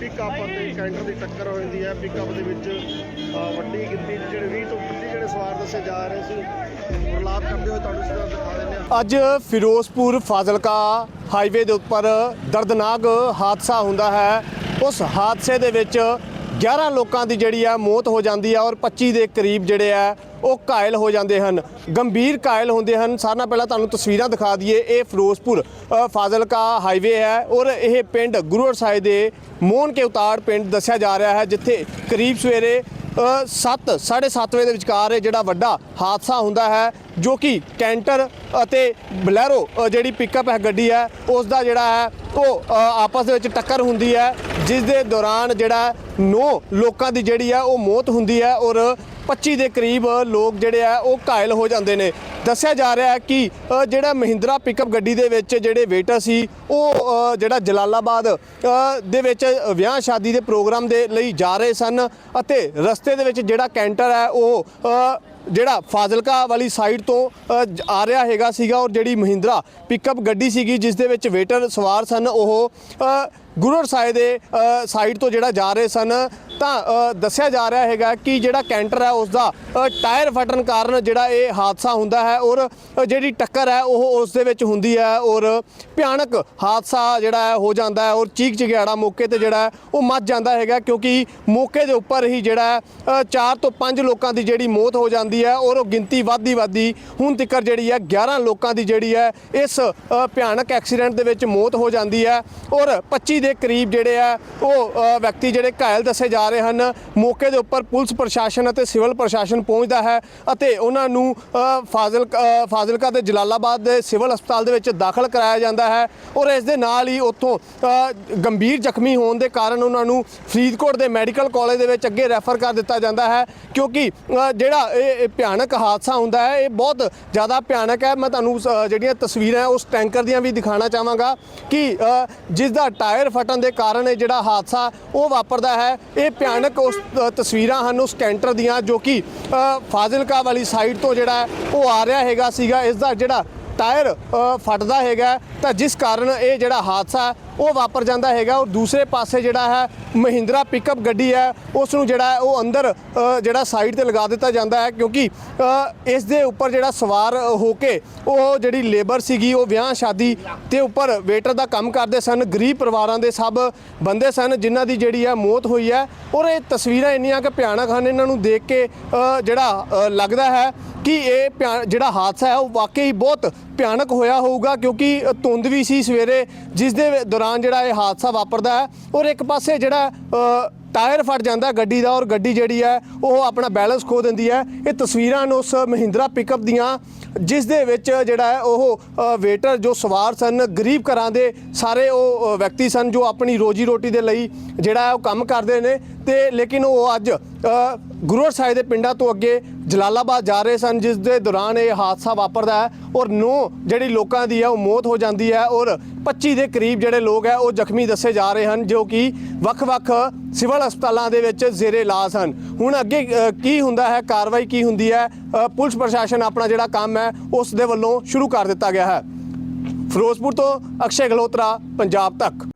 Pickup ਅਤੇ canter ਦੀ ਟੱਕਰ ਹੋ ਜਾਂਦੀ ਹੈ। ਪਿਕਅਪ ਦੇ ਵਿੱਚ ਵੱਡੀ ਗਿਣਤੀ 'ਚ ਜਿਹੜੇ 20 ਤੋਂ 25 ਜਿਹੜੇ ਸਵਾਰ ਦੱਸੇ ਜਾ ਰਹੇ ਸੀ। ਪ੍ਰਲਾਪ ਕਰਦੇ ਹੋਏ ਤੁਹਾਨੂੰ ਸਿੱਧਾ ਦਿਖਾ ਦਿੰਦੇ ਹਾਂ। ਅੱਜ ਫਿਰੋਜ਼ਪੁਰ ਫਾਜ਼ਿਲਕਾ ਹਾਈਵੇ ਦੇ ਉੱਪਰ ਦਰਦਨਾਕ ਹਾਦਸਾ ਹੁੰਦਾ ਹੈ। ਉਸ ਹਾਦਸੇ ਦੇ ਵਿੱਚ 11 ਲੋਕਾਂ ਦੀ ਜਿਹੜੀ ਆ ਮੌਤ ਹੋ ਜਾਂਦੀ ਹੈ ਔਰ 25 ਦੇ ਕਰੀਬ ਜਿਹੜੇ ਆ ਉਹ ਘਾਇਲ ਹੋ ਜਾਂਦੇ ਹਨ। ਗੰਭੀਰ ਘਾਇਲ ਹੁੰਦੇ ਹਨ। ਸਾਰਿਆਂ ਨਾਲ ਪਹਿਲਾਂ ਤੁਹਾਨੂੰ ਤਸਵੀਰਾਂ ਦਿਖਾ ਦਈਏ। ਇਹ ਫਿਰੋਜ਼ਪੁਰ ਫਾਜ਼ਿਲਕਾ ਹਾਈਵੇ ਹੈ ਔਰ ਇਹ ਪਿੰਡ ਗੁਰੂੜ ਸਾਹਿਬ ਦੇ ਮੋਹਨ ਕੇ ਉਤਾੜ ਪਿੰਡ ਦੱਸਿਆ ਜਾ ਰਿਹਾ ਹੈ, ਜਿੱਥੇ ਕਰੀਬ ਸਵੇਰੇ 7 7:30 ਵਜੇ ਦੇ ਵਿਚਕਾਰ ਇਹ ਜਿਹੜਾ ਵੱਡਾ ਹਾਦਸਾ ਹੁੰਦਾ ਹੈ, ਜੋ ਕਿ ਕੈਂਟਰ ਅਤੇ ਬਲੈਰੋ ਜਿਹੜੀ ਪਿਕਅਪ ਹੈ, ਗੱਡੀ ਹੈ ਉਸ ਦਾ ਜਿਹੜਾ ਹੈ, ਉਹ ਆਪਸ ਦੇ ਵਿੱਚ ਟੱਕਰ ਹੁੰਦੀ ਹੈ, ਜਿਸ ਦੇ ਦੌਰਾਨ ਜਿਹੜਾ ਨੌ ਲੋਕਾਂ ਦੀ ਜਿਹੜੀ ਹੈ, ਉਹ ਮੌਤ ਹੁੰਦੀ ਹੈ ਔਰ 25 ਦੇ ਕਰੀਬ ਲੋਕ ਜਿਹੜੇ ਆ ਉਹ ਘਾਇਲ ਹੋ ਜਾਂਦੇ ਨੇ। ਦੱਸਿਆ ਜਾ ਰਿਹਾ ਹੈ ਕਿ ਜਿਹੜਾ ਮਹਿੰਦਰਾ ਪਿਕਅਪ ਗੱਡੀ ਦੇ ਵਿੱਚ ਜਿਹੜੇ ਵੇਟਰ ਸੀ, ਉਹ ਜਿਹੜਾ ਜਲਾਲਾਬਾਦ ਦੇ ਵਿੱਚ ਵਿਆਹ ਸ਼ਾਦੀ ਦੇ ਪ੍ਰੋਗਰਾਮ ਦੇ ਲਈ ਜਾ ਰਹੇ ਸਨ ਅਤੇ ਰਸਤੇ ਦੇ ਵਿੱਚ ਜਿਹੜਾ ਕੈਂਟਰ ਹੈ, ਉਹ ਜਿਹੜਾ ਫਾਜ਼ਿਲਕਾ ਵਾਲੀ ਸਾਈਡ ਤੋਂ ਆ ਰਿਹਾ ਹੈਗਾ ਸੀਗਾ ਔਰ ਜਿਹੜੀ ਮਹਿੰਦਰਾ ਪਿਕਅਪ ਗੱਡੀ ਸੀਗੀ, ਜਿਸ ਦੇ ਵਿੱਚ ਵੇਟਰ ਸਵਾਰ ਸਨ, ਉਹ ਅ, ਸਾਹਿਬ ਦੇ ਸਾਈਡ ਤੋਂ ਜਿਹੜਾ ਜਾ ਰਹੇ ਸਨ ਤਾਂ ਦੱਸਿਆ ਜਾ ਰਿਹਾ ਹੈਗਾ ਕਿ ਜਿਹੜਾ ਕੈਂਟਰ ਹੈ ਉਸ ਦਾ ਟਾਇਰ ਫਟਣ ਕਾਰਨ ਜਿਹੜਾ ਇਹ ਹਾਦਸਾ ਹੁੰਦਾ ਹੈ ਔਰ ਜਿਹੜੀ ਟੱਕਰ ਹੈ ਉਹ ਉਸ ਦੇ ਵਿੱਚ ਹੁੰਦੀ ਹੈ ਔਰ ਭਿਆਨਕ ਹਾਦਸਾ ਜਿਹੜਾ ਹੈ ਹੋ ਜਾਂਦਾ ਹੈ ਔਰ ਚੀਕ ਚਿਗਿਆੜਾ ਮੌਕੇ ਤੇ ਜਿਹੜਾ ਉਹ ਮੱਚ ਜਾਂਦਾ ਹੈਗਾ ਕਿਉਂਕਿ ਮੌਕੇ ਦੇ ਉੱਪਰ ਹੀ ਜਿਹੜਾ ਚਾਰ ਤੋਂ ਪੰਜ ਲੋਕਾਂ ਦੀ ਜਿਹੜੀ ਮੌਤ ਹੋ ਜਾਂਦੀ ਹੈ ਔਰ ਉਹ ਗਿਣਤੀ ਵੱਧਦੀ ਵੱਧਦੀ ਹੁਣ ਤੱਕ ਜਿਹੜੀ ਹੈ 11 ਲੋਕਾਂ ਦੀ ਜਿਹੜੀ ਹੈ ਇਸ ਭਿਆਨਕ ਐਕਸੀਡੈਂਟ ਦੇ ਵਿੱਚ ਮੌਤ ਹੋ ਜਾਂਦੀ ਹੈ ਔਰ 25 ਦੇ ਕਰੀਬ ਜਿਹੜੇ ਆ ਉਹ ਵਿਅਕਤੀ ਜਿਹੜੇ ਘਾਇਲ ਦੱਸੇ ਜਾ ਰਹੇ ਹਨ ਮੌਕੇ ਦੇ ਉੱਪਰ ਪੁਲਿਸ ਪ੍ਰਸ਼ਾਸਨ ਅਤੇ ਸਿਵਲ ਪ੍ਰਸ਼ਾਸਨ ਪਹੁੰਚਦਾ ਹੈ ਅਤੇ ਉਹਨਾਂ ਨੂੰ ਅ, ਫਾਜ਼ਿਲ ਫਾਜ਼ਿਲਕਾ ਦੇ ਜਲਾਲਾਬਾਦ ਦੇ ਸਿਵਲ ਹਸਪਤਾਲ ਦੇ ਵਿੱਚ ਦਾਖਲ ਕਰਾਇਆ ਜਾਂਦਾ ਹੈ ਔਰ ਇਸ ਦੇ ਨਾਲ ਹੀ ਉੱਥੋਂ ਗੰਭੀਰ ਜ਼ਖਮੀ ਹੋਣ ਦੇ ਕਾਰਨ ਉਹਨਾਂ ਨੂੰ ਫਰੀਦਕੋਟ ਦੇ ਮੈਡੀਕਲ ਕਾਲਜ ਦੇ ਵਿੱਚ ਅੱਗੇ ਰੈਫਰ ਕਰ ਦਿੱਤਾ ਜਾਂਦਾ ਹੈ ਕਿਉਂਕਿ ਜਿਹੜਾ ਇਹ ਇਹ ਭਿਆਨਕ ਹਾਦਸਾ ਹੁੰਦਾ ਹੈ ਇਹ ਬਹੁਤ ਜ਼ਿਆਦਾ ਭਿਆਨਕ ਹੈ। ਮੈਂ ਤੁਹਾਨੂੰ ਅ, ਜਿਹੜੀਆਂ ਤਸਵੀਰਾਂ ਉਸ ਟੈਂਕਰ ਦੀਆਂ ਵੀ ਦਿਖਾਣਾ ਚਾਹਾਂਗਾ ਕਿ ਅ, ਜਿਸ ਦਾ ਟਾਇਰ ਫਟਣ ਦੇ ਕਾਰਨ ਇਹ ਜਿਹੜਾ ਹਾਦਸਾ ਉਹ ਵਾਪਰਦਾ ਹੈ। ਇਹ ਭਿਆਨਕ ਉਸ ਤਸਵੀਰਾਂ ਹਨ ਉਸ ਕੈਂਟਰ ਦੀਆਂ ਜੋ ਕਿ ਫਾਜ਼ਿਲਕਾ ਵਾਲੀ ਸਾਈਡ ਤੋਂ ਜਿਹੜਾ ਉਹ ਆ ਰਿਹਾ ਹੈਗਾ ਸੀਗਾ। ਇਸ ਦਾ ਜਿਹੜਾ ਟਾਇਰ ਫਟਦਾ ਹੈਗਾ ਤਾਂ ਜਿਸ ਕਾਰਨ ਇਹ ਜਿਹੜਾ ਹਾਦਸਾ ਉਹ ਵਾਪਰ ਜਾਂਦਾ ਹੈਗਾ ਔਰ ਦੂਸਰੇ ਪਾਸੇ ਜਿਹੜਾ ਹੈ ਮਹਿੰਦਰਾ ਪਿਕਅਪ ਗੱਡੀ ਹੈ ਉਸ ਨੂੰ ਜਿਹੜਾ ਹੈ ਉਹ ਅੰਦਰ ਜਿਹੜਾ ਸਾਈਡ ਤੇ ਲਗਾ ਦਿੱਤਾ ਜਾਂਦਾ ਹੈ ਕਿਉਂਕਿ ਇਸ ਦੇ ਉੱਪਰ ਜਿਹੜਾ ਸਵਾਰ ਹੋ ਕੇ ਉਹ ਜਿਹੜੀ ਲੇਬਰ ਸੀਗੀ, ਉਹ ਵਿਆਹ ਸ਼ਾਦੀ ਤੇ ਉੱਪਰ ਵੇਟਰ ਦਾ ਕੰਮ ਕਰਦੇ ਸਨ, ਗਰੀਬ ਪਰਿਵਾਰਾਂ ਦੇ ਸਭ ਬੰਦੇ ਸਨ ਜਿਨ੍ਹਾਂ ਦੀ ਜਿਹੜੀ ਹੈ ਮੌਤ ਹੋਈ ਹੈ ਔਰ ਇਹ ਤਸਵੀਰਾਂ ਇੰਨੀਆਂ ਕਿ ਭਿਆਨਕ ਹਨ, ਇਹਨਾਂ ਨੂੰ ਦੇਖ ਕੇ ਜਿਹੜਾ ਲੱਗਦਾ ਹੈ ਕਿ ਇਹ ਭਿਆ- ਜਿਹੜਾ ਹਾਦਸਾ ਹੈ ਉਹ ਵਾਕਈ ਬਹੁਤ ਭਿਆਨਕ ਹੋਇਆ ਹੋਊਗਾ ਕਿਉਂਕਿ ਧੁੰਦ ਵੀ ਸੀ ਸਵੇਰੇ, ਜਿਸ ਦੇ ਦੌਰਾਨ ਜਿਹੜਾ ਇਹ ਹਾਦਸਾ ਵਾਪਰਦਾ ਹੈ, ਔਰ ਇੱਕ ਪਾਸੇ ਜਿਹੜਾ ਟਾਇਰ ਫਟ ਜਾਂਦਾ ਗੱਡੀ ਦਾ, ਔਰ ਗੱਡੀ ਜਿਹੜੀ ਹੈ, ਉਹ ਆਪਣਾ ਬੈਲੈਂਸ ਖੋ ਦਿੰਦੀ ਹੈ। ਇਹ ਤਸਵੀਰਾਂ ਹਨ ਉਸ ਮਹਿੰਦਰਾ ਪਿਕਅਪ ਦੀਆਂ, ਜਿਸ ਦੇ ਵਿੱਚ ਜਿਹੜਾ ਹੈ ਉਹ ਵੇਟਰ ਜੋ ਸਵਾਰ ਸਨ, ਗਰੀਬ ਘਰਾਂ ਦੇ ਸਾਰੇ ਉਹ ਵਿਅਕਤੀ ਸਨ ਜੋ ਆਪਣੀ ਰੋਜੀ ਰੋਟੀ ਦੇ ਲਈ ਜਿਹੜਾ ਉਹ ਕੰਮ ਕਰਦੇ ਨੇ। ਤੇ ਲੇਕਿਨ ਉਹ ਅੱਜ ਅ, ਗੁਰੂਰ ਸਾਹਿਬ ਦੇ ਪਿੰਡਾਂ ਤੋਂ ਅੱਗੇ ਜਲਾਲਾਬਾਦ ਜਾ ਰਹੇ ਸਨ ਜਿਸ ਦੇ ਦੌਰਾਨ ਇਹ ਹਾਦਸਾ ਵਾਪਰਦਾ ਹੈ ਔਰ ਨੌ ਜਿਹੜੀ ਲੋਕਾਂ ਦੀ ਹੈ ਉਹ ਮੌਤ ਹੋ ਜਾਂਦੀ ਹੈ ਔਰ 25 ਦੇ ਕਰੀਬ ਜਿਹੜੇ ਲੋਕ ਹੈ ਉਹ ਜ਼ਖਮੀ ਦੱਸੇ ਜਾ ਰਹੇ ਹਨ ਜੋ ਕਿ ਵੱਖ-ਵੱਖ ਸਿਵਲ ਹਸਪਤਾਲਾਂ ਦੇ ਵਿੱਚ ਜ਼ੇਰੇ ਇਲਾਜ ਹਨ ਹੁਣ ਅੱਗੇ ਕੀ ਹੁੰਦਾ ਹੈ ਕਾਰਵਾਈ ਕੀ ਹੁੰਦੀ ਹੈ ਪੁਲਿਸ ਪ੍ਰਸ਼ਾਸਨ ਆਪਣਾ ਜਿਹੜਾ ਕੰਮ ਹੈ ਉਸ ਦੇ ਵੱਲੋਂ ਸ਼ੁਰੂ ਕਰ ਦਿੱਤਾ ਗਿਆ ਹੈ। ਫਿਰੋਜ਼ਪੁਰ ਤੋਂ ਅਕਸ਼ੇ ਗਲੋਤਰਾ ਪੰਜਾਬ ਤੱਕ।